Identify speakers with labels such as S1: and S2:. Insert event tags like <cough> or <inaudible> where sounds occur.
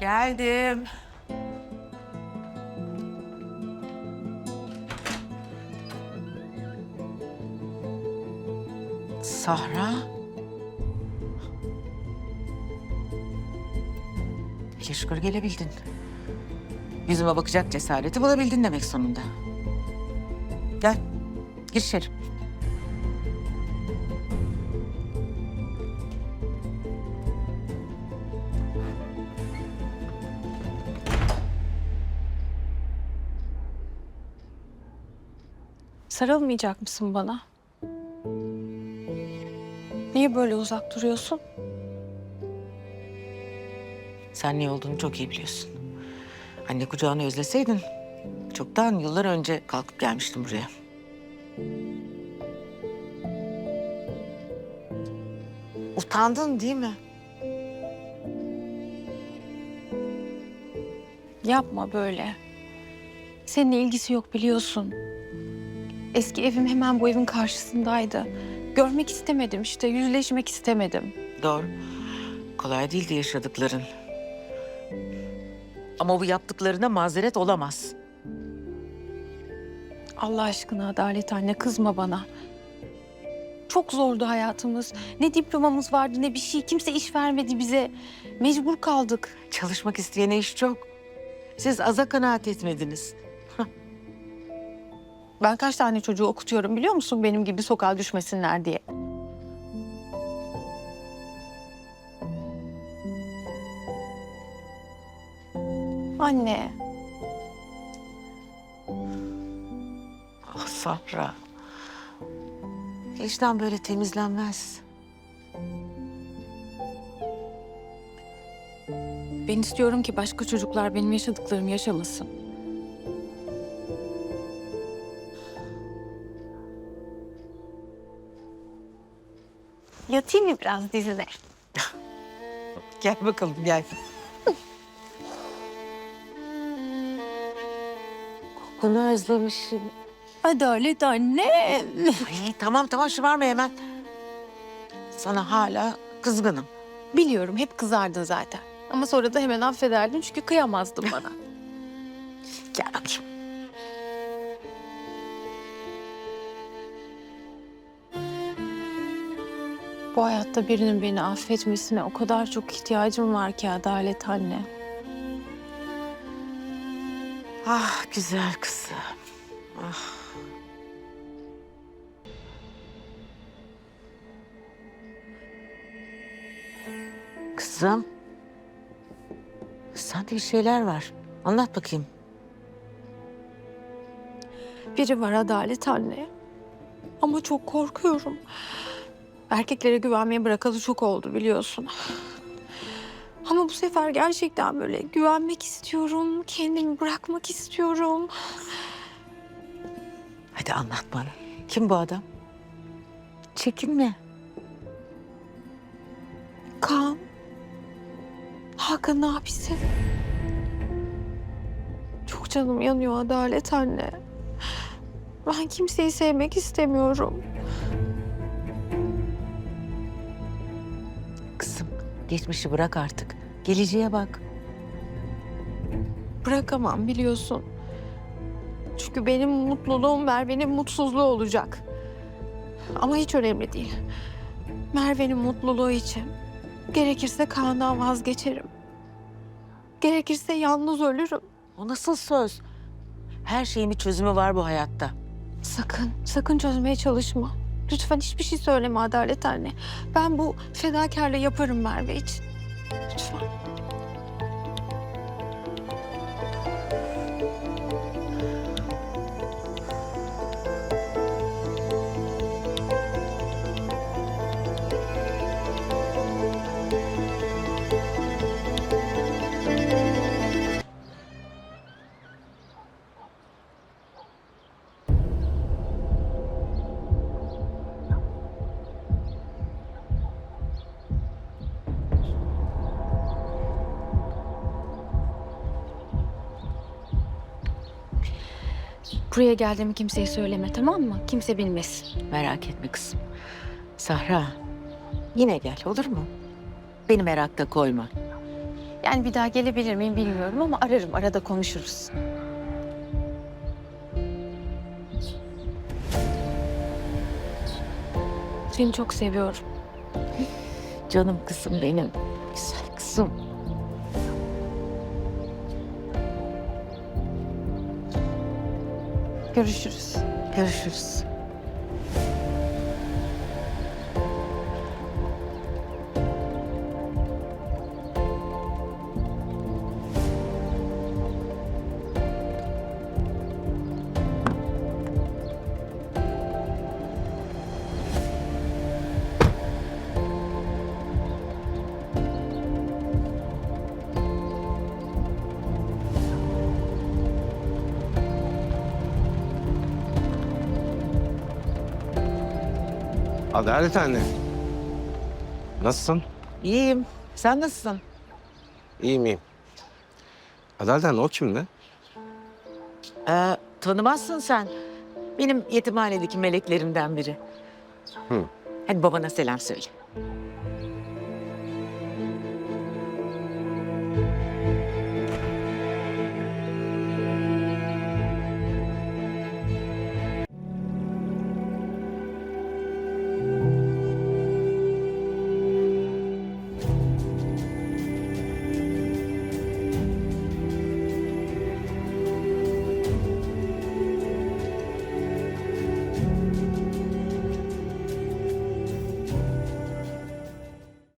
S1: Geldim. Sahra. İyi şükür gelebildin. Yüzüme bakacak cesareti bulabildin demek sonunda. Gel, gir içeri.
S2: Sarılmayacak mısın bana? Niye böyle uzak duruyorsun?
S1: Sen niye olduğunu çok iyi biliyorsun. Anne kucağını özleseydin çoktan yıllar önce kalkıp gelmiştim buraya. Utandın değil mi?
S2: Yapma böyle. Seninle ilgisi yok biliyorsun. Eski evim hemen bu evin karşısındaydı. Görmek istemedim işte, yüzleşmek istemedim.
S1: Doğru. Kolay değildi yaşadıkların. Ama bu yaptıklarına mazeret olamaz.
S2: Allah aşkına Adalet anne kızma bana. Çok zordu hayatımız. Ne diplomamız vardı ne bir şey. Kimse iş vermedi bize. Mecbur kaldık.
S1: Çalışmak isteyene iş çok. Siz aza kanaat etmediniz.
S2: Ben kaç tane çocuğu okutuyorum biliyor musun benim gibi sokağa düşmesinler diye. Anne,
S1: Ah Sahra. İşten böyle temizlenmez.
S2: ben istiyorum ki başka çocuklar benim yaşadıklarımı yaşamasın. Yatayım mı biraz dizine? <laughs>
S1: Gel bakalım gel. Kokunu özlemişim.
S2: Adalet anne.
S1: Ay, tamam tamam şımarma hemen. Sana hala kızgınım.
S2: Biliyorum hep kızardın zaten. Ama sonra da hemen affederdin çünkü kıyamazdın bana.
S1: Gel bakayım.
S2: Bu hayatta birinin beni affetmesine o kadar çok ihtiyacım var ki Adalet anne.
S1: Ah güzel kızım. Ah. Kızım. Sende bir şeyler var. Anlat bakayım.
S2: Biri var Adalet anne. Ama çok korkuyorum. Erkeklere güvenmeyi bırakalı çok oldu biliyorsun. Ama bu sefer gerçekten böyle güvenmek istiyorum. Kendimi bırakmak istiyorum.
S1: Hadi anlat bana. Kim bu adam? Çekinme.
S2: Kaan. Hakan'ın abisi. Çok canım yanıyor Adalet anne. Ben kimseyi sevmek istemiyorum.
S1: Geçmişi bırak artık. Geleceğe bak.
S2: Bırakamam biliyorsun. Çünkü benim mutluluğum Merve'nin mutsuzluğu olacak. Ama hiç önemli değil. Merve'nin mutluluğu için gerekirse Kaan'dan vazgeçerim. Gerekirse yalnız ölürüm.
S1: O nasıl söz? Her şeyin bir çözümü var bu hayatta.
S2: Sakın, sakın çözmeye çalışma. Lütfen hiçbir şey söyleme Adalet anne. Ben bu fedakarlığı yaparım Merve için. Lütfen. Buraya geldiğimi kimseye söyleme tamam mı? Kimse bilmesin.
S1: Merak etme kızım. Sahra, yine gel olur mu? Beni merakta koyma.
S2: Yani bir daha gelebilir miyim bilmiyorum ama ararım. Arada konuşuruz.
S3: Seni çok seviyorum.
S1: Canım kızım benim. Güzel kızım.
S2: Görüşürüz.
S1: Görüşürüz.
S4: Adalet anne. Nasılsın?
S1: İyiyim. Sen nasılsın?
S4: İyi miyim? Adalet anne o kimdi?
S1: Ee, tanımazsın sen. Benim yetimhanedeki meleklerimden biri.
S4: Hı.
S1: Hadi babana selam söyle.